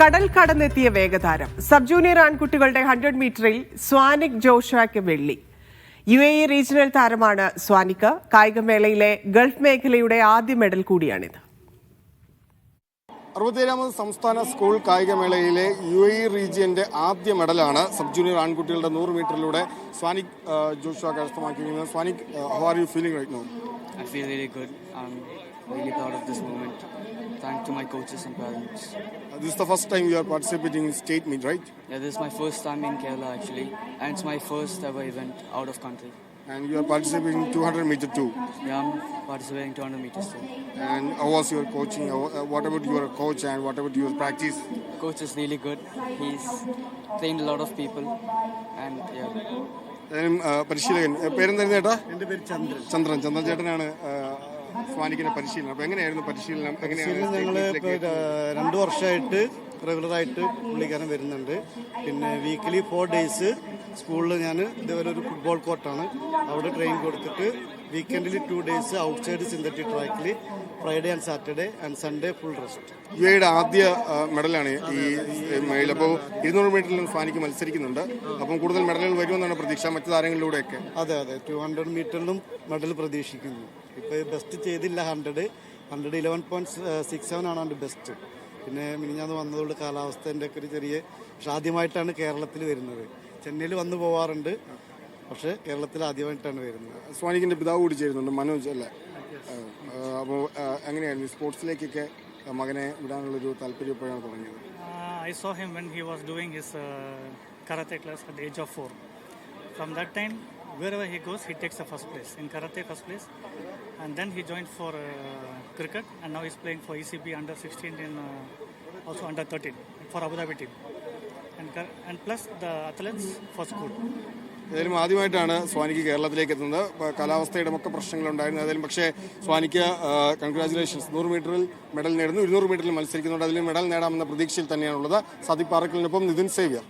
കടൽ കടന്നെത്തിയ വേഗതാരം. സബ് ജൂനിയർ ആൺകുട്ടികളുടെ ഹൺഡ്രഡ് മീറ്ററിൽ സ്വാനിക് ജോഷാക്ക് വെള്ളി. യു എ ഇ റീജിയണൽ താരമാണ് സ്വാനിക്ക് കായികമേളയിലെ ഗൾഫ് മേഖലയുടെ ആദ്യ മെഡൽ കൂടിയാണിത്. അറുപത്തേഴാമത് സംസ്ഥാന സ്കൂൾ കായികമേളയിലെ യു എ റീജിയന്റെ ആദ്യ മെഡലാണ് സബ് ജൂനിയർ ആൺകുട്ടികളുടെ നൂറ് മീറ്ററിലൂടെ Swanik Joshua കരസ്ഥമാക്കിയിരിക്കുന്നത് Swanik how are you feeling right now good. I'm really proud of this. Thanks to my coaches and parents. This is the first time you are participating in state meet, right? Yeah, this is my first time in Kerala actually, and it's my first ever event out of country. And you are participating in 200 meter too. Yeah, I'm participating 200 meters too. And how was your coaching? Uh, What about your coach and what about your practice? Coach is really good. He's trained a lot of people, and yeah, പരിശീലകൻ പേരെന്തായിരുന്നു ചേട്ടാ എന്റെ പേര് ചന്ദ്രൻ ചന്ദ്രൻ ചന്ദ്രൻ ചേട്ടനാണ് സ്വാനിക്കിന്റെ പരിശീലനം. അപ്പൊ എങ്ങനെയായിരുന്നു പരിശീലനം? എങ്ങനെയാണ് ഞങ്ങൾ രണ്ടു വർഷമായിട്ട് റെഗുലറായിട്ട് പുള്ളിക്കാരൻ വരുന്നുണ്ട്. പിന്നെ വീക്കിലി ഫോർ ഡേയ്സ് സ്കൂളിൽ ഞാൻ ഇതേപോലെ ഒരു ഫുട്ബോൾ കോർട്ടാണ് അവിടെ ട്രെയിൻ കൊടുത്തിട്ട് വീക്കെൻഡിൽ two days outside synthetic ട്രാക്കിൽ Friday and Saturday and Sunday full rest U എയുടെ ആദ്യ മെഡലാണ് ഈ മേളിൽ അപ്പോൾ ഇരുന്നൂറ് മീറ്ററിലും ഫാനിക്ക് മത്സരിക്കുന്നുണ്ട്. അപ്പം കൂടുതൽ മെഡലുകൾ വരുമെന്നാണ് പ്രതീക്ഷ. മറ്റു താരങ്ങളിലൂടെയൊക്കെ. അതെ അതെ. ടു ഹൺഡ്രഡ് മീറ്ററിലും മെഡൽ പ്രതീക്ഷിക്കുന്നു. ബെസ്റ്റ് ചെയ്തില്ല hundred hundred eleven point six seven ആണ് അവന്റെ ബെസ്റ്റ് പിന്നെ മിനിഞ്ഞാന്ന് വന്നതുകൊണ്ട് കാലാവസ്ഥേന്റെ ഒക്കെ ഒരു ചെറിയ പക്ഷെ ആദ്യമായിട്ടാണ് കേരളത്തിൽ വരുന്നത്. ചെന്നൈയിൽ വന്നു പോവാറുണ്ട്. പക്ഷേ കേരളത്തിൽ ആദ്യമായിട്ടാണ് വരുന്നത്. സ്വാനിക്കിന്റെ പിതാവ് കൂടി ചേരുന്നുണ്ട് മനോജ് അല്ലേ? അപ്പോൾ എങ്ങനെയായിരുന്നു സ്പോർട്സിലേക്കൊക്കെ മകനെ വിടാനുള്ളൊരു താല്പര്യം എപ്പോഴാണ് തുടങ്ങിയത്? I saw him when when he was doing his class karate age of four from that four. Wherever he goes, he takes the first place. In karate, first place. And then he joined for uh, cricket, and now he's playing for ECB under 16 and uh, also under 13 for Abu Dhabi team. And, and plus the athletes for school. ഏതായാലും ആദ്യമായിട്ടാണ് സ്വാനിക്ക് കേരളത്തിലേക്ക് എത്തുന്നത് കാലാവസ്ഥയുടെ ഒക്കെ പ്രശ്നങ്ങളുണ്ടായിരുന്നു ഏതായാലും പക്ഷേ സ്വാനിക്ക് congratulations നൂറ് മീറ്ററിൽ മെഡൽ നേടുന്നു ഇരുന്നൂറ് മീറ്ററിൽ മത്സരിക്കുന്നുണ്ട് അതിൽ മെഡൽ നേടാമെന്ന പ്രതീക്ഷയിൽ തന്നെയാണുള്ളത് സതി പാറക്കലിനൊപ്പം നിതിൻ സേവ്യർ